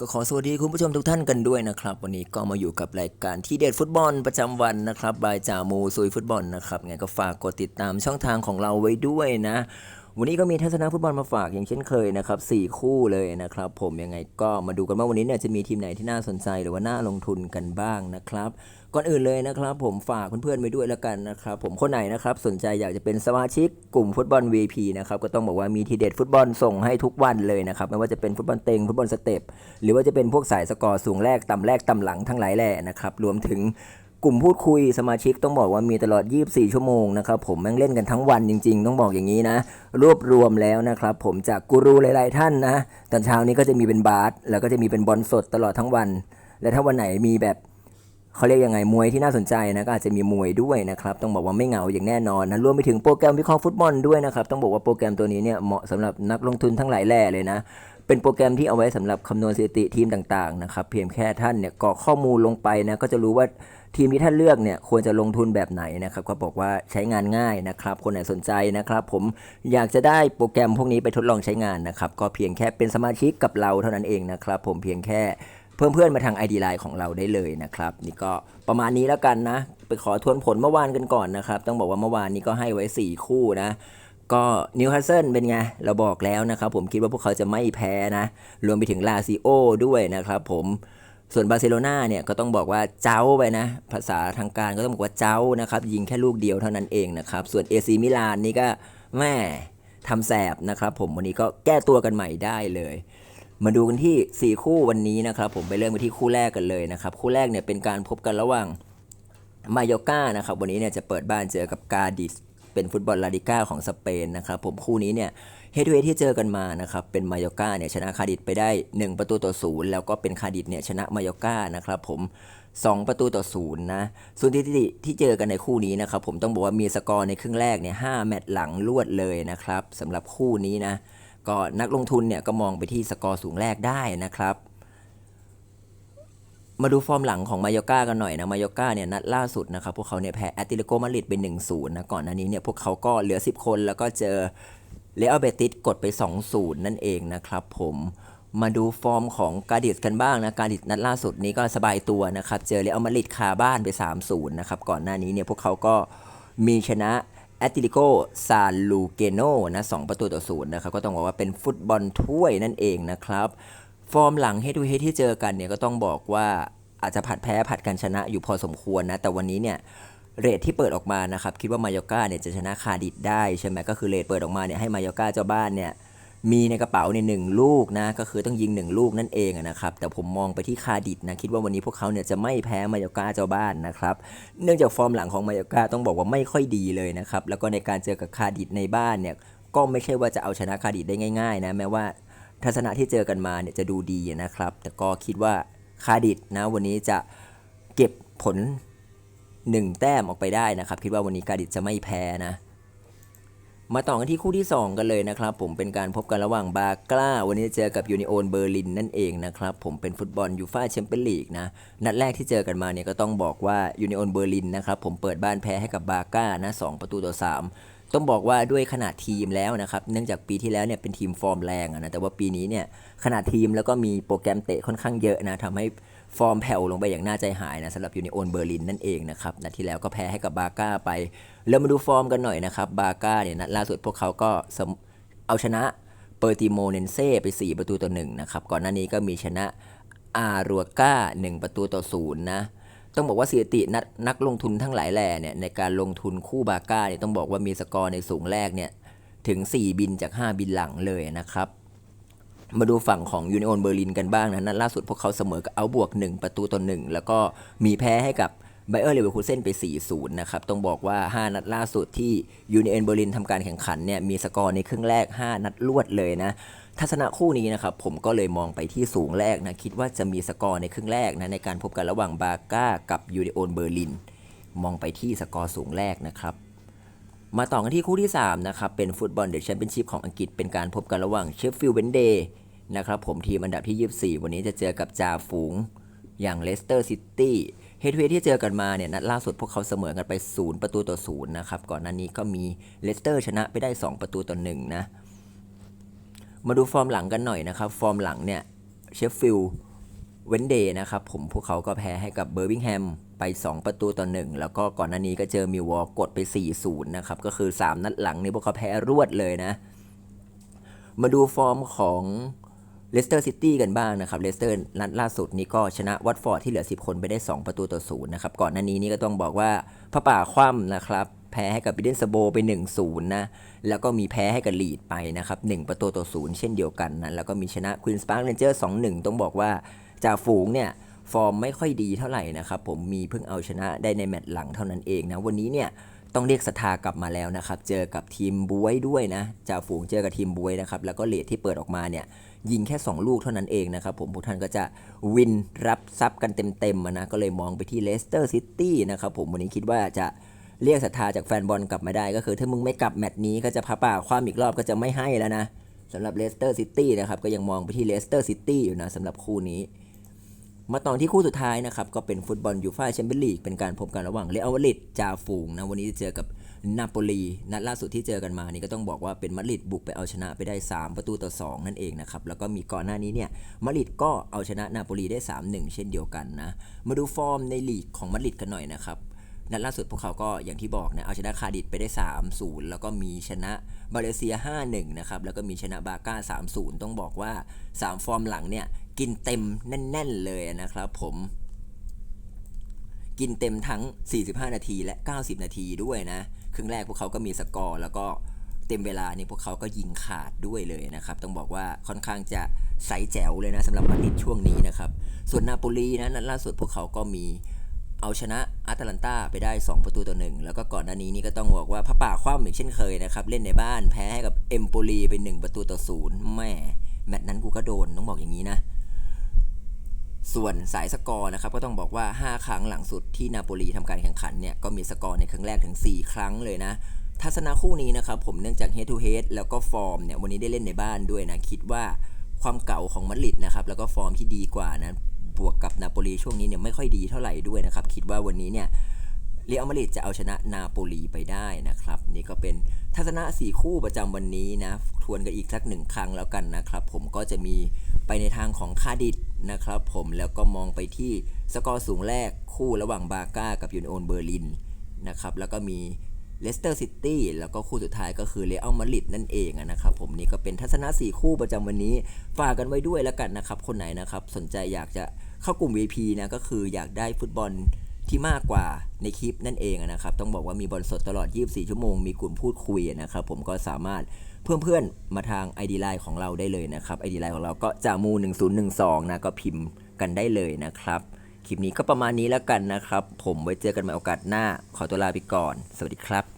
ก็ขอสวัสดีคุณผู้ชมทุกท่านกันด้วยนะครับ วันนี้ก็มาอยู่กับรายการที่เด็ดฟุตบอลประจำวันนะครับบายจ่ามูซุยฟุตบอลนะครับไงก็ฝากกดติดตามช่องทางของเราไว้ด้วยนะ วันนี้ก็มีทัศนะฟุตบอลมาฝากอย่างเช่นเคยนะครับสี่คู่เลยนะครับผมยังไงก็มาดูกันว่าวันนี้เนี่ยจะมีทีมไหนที่น่าสนใจหรือว่าน่าลงทุนกันบ้างนะครับก่อนอื่นเลยนะครับผมฝากเพื่อนๆไว้ด้วยแล้วกันนะครับผมคนไหนนะครับสนใจอยากจะเป็นสมาชิกกลุ่มฟุตบอล VP นะครับก็ต้องบอกว่ามีทีเด็ดฟุตบอลส่งให้ทุกวันเลยนะครับไม่ว่าจะเป็นฟุตบอลเต็งฟุตบอลสเต็ปหรือว่าจะเป็นพวกสายสกอร์สูงแรกต่ำแรกต่ำหลังทั้งหลายแหล่นะครับรวมถึง กลุ่มพูดคุยสมาชิกต้องบอกว่ามีตลอด 24 ชั่วโมงนะครับผมแม่งเล่นกันทั้งวันจริง ๆ ต้องบอกอย่างนี้นะ รวบรวมแล้วนะครับผมจากกูรูหลายๆท่านนะ ตอนเช้านี้ก็จะมีเป็นบาสแล้วก็จะมีเป็นบอลสดตลอดทั้งวัน และถ้าวันไหนมีแบบ เขาเรียกยังไงมวยที่น่าสนใจนะก็อาจจะมีมวยด้วยนะครับต้องบอกว่าไม่เหงาอย่างแน่นอนนะรวมไปถึงโปรแกรมวิเคราะห์ฟุตบอลด้วยนะครับต้องบอกว่าโปรแกรมตัวนี้เนี่ยเหมาะสำหรับนักลงทุนทั้งหลายแหล่เลยนะเป็นโปรแกรมที่เอาไว้สำหรับคำนวณสถิติทีมต่างๆนะครับเพียงแค่ท่านเนี่ยกรอกข้อมูลลงไปนะก็จะรู้ว่าทีมที่ท่านเลือกเนี่ยควรจะลงทุนแบบไหนนะครับก็บอกว่าใช้งานง่ายนะครับ คนไหนสนใจนะครับ ผมอยากจะได้โปรแกรมพวกนี้ไปทดลองใช้งานนะครับก็เพียงแค่เป็นสมาชิกกับเราเท่านั้นเองนะครับผมเพียงแค่ เพิ่มเพื่อนมาทาง ID Line ของเราได้เลยนะครับ นี่ก็ประมาณนี้แล้วกันนะ ไปขอทวนผลเมื่อวานกันก่อนนะครับ ต้องบอกว่าเมื่อวานนี้ก็ให้ไว้ 4 คู่นะก็นิวคาสเซิลเป็นไง เราบอกแล้วนะครับผมคิดว่าพวกเขาจะไม่แพ้นะ รวมไปถึงลาซิโอด้วยนะครับผมส่วนบาร์เซโลนาเนี่ยก็ต้องบอกว่าเจ้าไปนะ ภาษาทางการก็ต้องบอกว่าเจ้านะครับ ยิงแค่ลูกเดียวเท่านั้นเองนะครับ ส่วนเอซีมิลานนี่ก็แม่ทำแสบนะครับผมวันนี้ก็แก้ตัวกันใหม่ได้เลย มาดูกันที่ 4 คู่วันนี้นะครับผมไปเริ่มกันที่คู่แรกกันเลยนะครับ คู่แรกเนี่ยเป็นการพบกันระหว่างมายอกานะครับวันนี้เนี่ยจะเปิดบ้านเจอกับกาดิสเป็นฟุตบอลลาลิก้าของสเปนนะครับผมคู่นี้เนี่ยเฮดเวที่เจอกันมานะครับเป็นมายอกาเนี่ยชนะคาดิสไปได้ 1 ประตูต่อศูนย์แล้วก็เป็นคาดิสเนี่ยชนะมายอกานะครับผม 2 ประตูต่อศูนย์นะส่วนที่ที่ที่เจอกันในคู่นี้นะครับผมต้องบอกว่ามีสกอร์ในครึ่งแรกเนี่ยห้าแมตช์หลังรวดเลยนะครับสำหรับคู่นี้นะ ก็นักลงทุนเนี่ยก็มองไปที่สกอร์สูงแรกได้นะครับ มาดูฟอร์มหลังของมายอกากันหน่อยนะมายอกาเนี่ยนัดล่าสุดนะครับพวกเขาเนี่ยแพ้แอตติเลโกมาดริดเป็น1-0นะก่อนหน้านี้เนี่ยพวกเขาก็เหลือ 10 คนแล้วก็เจอเรอัลเบติสกดไป 2-0 นั่นเองนะครับผมมาดูฟอร์มของกาดิสกันบ้างนะกาดิสนัดล่าสุดนี้ก็สบายตัวนะครับ เจอเรอัลมาดริดคาบ้านไป 3-0 นะครับ ก่อนหน้านี้เนี่ยพวกเขาก็มีชนะ แอตติลิโกซาลูเกโนนะสองประตูต่อศูนย์นะครับก็ต้องบอกว่าเป็นฟุตบอลถ้วยนั่นเองนะครับ ฟอร์มหลังเฮดูเฮที่เจอกันเนี่ยก็ต้องบอกว่าอาจจะผัดแพ้ผัดกันชนะอยู่พอสมควรนะ แต่วันนี้เนี่ยเรทที่เปิดออกมานะครับ คิดว่ามายอกาเนี่ยจะชนะคาดิดได้ใช่ไหมก็คือเรทเปิดออกมาเนี่ยให้มายอกาเจ้าบ้านเนี่ย มีในกระเป๋าในยหนึ่งลูกนะก็คือต้องยิงหนึ่งลูกนั่นเองนะครับแต่ผมมองไปที่คาดิดนะคิดว่าวันนี้พวกเขาเนี่ยจะไม่แพ้มายอกาเจ้าบ้านนะครับเนื่องจากฟอร์มหลังของมายอกาต้องบอกว่าไม่ค่อยดีเลยนะครับแล้วก็ในการเจอกับคาดิดในบ้านเนี่ยก็ไม่ใช่ว่าจะเอาชนะคาดิดได้ง่ายๆนะแม้ว่าทัศนะที่เจอกันมาเนี่ยจะดูดีนะครับ แต่ก็คิดว่าคาดิดนะวันนี้จะเก็บผล 1 แต้มออกไปได้นะครับ คิดว่าวันนี้คาดิดจะไม่แพ้นะ มาต่อกันที่คู่ที่ 2 กันเลยนะครับ ผมเป็นการพบกันระหว่างบาร์กล้า วันนี้จะเจอกับยูนิโอนเบอร์ลินนั่นเองนะครับ ผมเป็นฟุตบอลยูฟ่าแชมเปี้ยนลีกนะ นัดแรกที่เจอกันมาเนี่ยก็ต้องบอกว่ายูนิโอนเบอร์ลินนะครับผมเปิดบ้านแพ้ให้กับบาร์ก้านะสองประตูต่อ 3 ต้องบอกว่าด้วยขนาดทีมแล้วนะครับ เนื่องจากปีที่แล้วเนี่ยเป็นทีมฟอร์มแรงนะแต่ว่าปีนี้เนี่ยขนาดทีมแล้วก็มีโปรแกรมเตะค่อนข้างเยอะนะทำให้ ฟอร์มแผ่วลงไปอย่างน่าใจหายนะสำหรับยูนิโอนเบอร์ลินนั่นเองนะครับนัดที่แล้วก็แพ้ให้กับบาร์ก้าไปแล้วมาดูฟอร์มกันหน่อยนะครับบาร์ก้าเนี่ยนัดล่าสุดพวกเขาก็เอาชนะเปอร์ติโมเนนเซ่ไป 4 ประตูต่อ1นะครับก่อนหน้านี้ก็มีชนะอารัวก้า 1 ประตูต่อ0นะต้องบอกว่าสถิตินักนักลงทุนทั้งหลายแหล่เนี่ยในการลงทุนคู่บาร์ก้าเนี่ยต้องบอกว่ามีสกอร์ในสูงแรกเนี่ยถึง 4 บินจาก 5 บินหลังเลยนะครับ มาดูฝั่งของยูเนิโอนเบอร์ลินกันบ้างนะนัดล่าสุดพวกเขาเสมอกับเอาบวก 1 ประตูต่อ1แล้วก็มีแพ้ให้กับไบเออร์เลเวอร์คูเซนไป 4-0 นะครับ ต้องบอกว่า 5 นัดล่าสุดที่ยูเนิเอ็นเบอร์ลินทำการแข่งขันเนี่ย มีสกอร์ในครึ่งแรก 5 นัดรวดเลยนะ ทัศนะคู่นี้นะครับ ผมก็เลยมองไปที่สูงแรกนะ คิดว่าจะมีสกอร์ในครึ่งแรกนะ ในการพบกันระหว่างบาร์ก้ากับยูเนิโอนเบอร์ลิน มองไปที่สกอร์สูงแรกนะครับ มาต่อกันที่คู่ที่ 3 นะครับ เป็นฟุตบอลเดอะแชมเปี้ยนชิพของอังกฤษเป็นการพบกันระหว่างเชฟฟิลด์เวนเดย์นะครับผมทีมอันดับที่ 24 วันนี้จะเจอกับจ่าฝูงอย่างเลสเตอร์ซิตี้เฮดเวที่เจอกันมาเนี่ยนัดล่าสุดพวกเขาเสมอกันไป 0 ประตูต่อ0นะครับก่อนหน้านี้ก็มีเลสเตอร์ชนะไปได้ 2 ประตูต่อ1นะมาดูฟอร์มหลังกันหน่อยนะครับ ฟอร์มหลังเนี่ยเชฟฟิลด์เวนเดย์นะครับผมพวกเขาก็แพ้ให้กับเบอร์มิงแฮม ไป 2 ประตูต่อ 1 แล้วก็ก่อนหน้านี้ก็เจอมิวอลกดไป 4-0 นะครับ ก็คือ 3 นัดหลังนี่พวกเขาแพ้รวดเลยนะ มาดูฟอร์มของเลสเตอร์ซิตี้กันบ้างนะครับ เลสเตอร์นัดล่าสุดนี้ก็ชนะวัตฟอร์ดที่เหลือ 10 คนไปได้ 2 ประตูต่อศูนย์นะครับ ก่อนหน้านี้นี่ก็ต้องบอกว่าพระป่าคว่ำนะครับ แพ้ให้กับบิเดนสโบไป 1-0 นะ แล้วก็มีแพ้ให้กับลีดไปนะครับ 1 ประตูต่อศูนย์เช่นเดียวกันนะ แล้วก็มีชนะควีนสปาร์คเรนเจอร์2-1 ต้องบอกว่าจ่าฝูงเนี่ย ฟอร์มไม่ค่อยดีเท่าไหร่นะครับผมมีเพิ่งเอาชนะได้ในแมตช์หลังเท่านั้นเองนะวันนี้เนี่ยต้องเรียกศรัทธากลับมาแล้วนะครับ เจอกับทีมบวยด้วยนะจ่าฝูงเจอกับทีมบวยนะครับ แล้วก็เลทที่เปิดออกมาเนี่ย ยิงแค่ 2 ลูกเท่านั้นเองนะครับ ผมพวกท่านก็จะวินรับซับกันเต็มๆนะ ก็เลยมองไปที่เลสเตอร์ซิตี้นะครับผมวันนี้คิดว่าจะเรียกศรัทธาจากแฟนบอลกลับมาได้ ก็คือถ้ามึงไม่กลับแมตช์นี้ก็จะพาป่าความอีกรอบก็จะไม่ให้แล้วนะสำหรับเลสเตอร์ซิตี้นะครับก็ยังมองไปที่เลสเตอร์ซิตี้อยู่นะสำหรับคู่นี้ มาต่อที่คู่สุดท้ายนะครับ ก็เป็นฟุตบอลยูฟ่าแชมเปี้ยนลีกเป็นการพบกันระหว่างเรอัลมาดริดจ่าฝูงนะ วันนี้จะเจอกับนาโปลีนัดล่าสุดที่เจอกันมานี่ก็ต้องบอกว่าเป็นมาดริดบุกไปเอาชนะไปได้ 3 ประตูต่อ 2 นั่นเองนะครับ แล้วก็มีก่อนหน้านี้เนี่ยมาดริดก็เอาชนะนาโปลีได้ 3-1 เช่นเดียวกันนะ มาดูฟอร์มในลีกของมาดริดกันหน่อยนะครับนัดล่าสุดพวกเขาก็อย่างที่บอกนะเอาชนะคาร์ดิสไปได้ 3-0 แล้วก็มีชนะบาเลเซีย 5-1 นะครับ แล้วก็มีชนะบาก้า 3-0 ต้องบอกว่า 3 ฟอร์มหลังเนี่ย กินเต็มแน่น ๆ เลยนะครับผม กินเต็มทั้ง 45 นาทีและ 90 นาทีด้วยนะ ครึ่งแรกพวกเขาก็มีสกอร์แล้วก็เต็มเวลานี่พวกเขาก็ยิงขาดด้วยเลยนะครับ ต้องบอกว่าค่อนข้างจะใสแจ๋วเลยนะสำหรับมาดริดช่วงนี้นะครับ ส่วนนาโปลีนะนัดล่าสุดพวกเขาก็มีเอาชนะอาตแลนตาไปได้ 2 ประตูต่อหนึ่งแล้วก็ก่อนหน้านี้นี่ก็ต้องบอกว่าพระป่าคว่ำอีกเช่นเคยนะครับ เล่นในบ้านแพ้ให้กับเอมโปลีไป 1 ประตูต่อศูนย์แม่แมตช์นั้นกูก็โดนต้องบอกอย่างนี้นะ ส่วนสายสกอร์นะครับก็ต้องบอกว่า 5 ครั้งหลังสุดที่นาโปลีทำการแข่งขันเนี่ยก็มีสกอร์ในครั้งแรกถึง 4 ครั้งเลยนะ ทัศนะคู่นี้นะครับผมเนื่องจาก head to head แล้วก็ฟอร์มเนี่ยวันนี้ได้เล่นในบ้านด้วยนะคิดว่าความเก่าของมาดริดนะครับแล้วก็ฟอร์มที่ดีกว่านะบวกกับนาโปลีช่วงนี้เนี่ยไม่ค่อยดีเท่าไหร่ด้วยนะครับคิดว่าวันนี้เนี่ยเรอัลมาดริดจะเอาชนะนาโปลีไปได้นะครับ นี่ก็เป็นทัศนะ 4 คู่ประจำวันนี้นะ ทวนกันอีกสักหนึ่งครั้งแล้วกันนะครับ ผมก็จะมีไปในทางของคาดิส นะครับผมแล้วก็มองไปที่สกอร์สูงแรกคู่ระหว่างบาก้ากับยูนโอนเบอร์ลินนะครับแล้วก็มีเลสเตอร์ซิตี้แล้วก็คู่สุดท้ายก็คือเรอัลมาดริดนั่นเองนะครับผมนี่ก็เป็นทัศนะ 4 คู่ประจำวันนี้ ฝากกันไว้ด้วยแล้วกันนะครับ คนไหนนะครับ สนใจอยากจะเข้ากลุ่ม VP นะก็คืออยากได้ฟุตบอล ที่มากกว่าในคลิปนั่นเองนะครับ ต้องบอกว่ามีบอลสดตลอด 24 ชั่วโมง มีกลุ่มพูดคุยนะครับ ผมก็สามารถเพื่อนๆมาทาง ID Line ของเราได้เลยนะครับ ID Line ของเราก็จามู 1012 นะก็พิมพ์กันได้เลยนะครับ คลิปนี้ก็ประมาณนี้แล้วกันนะครับ ผมไว้เจอกันใหม่โอกาสหน้า ขอตัวลาไปก่อน สวัสดีครับ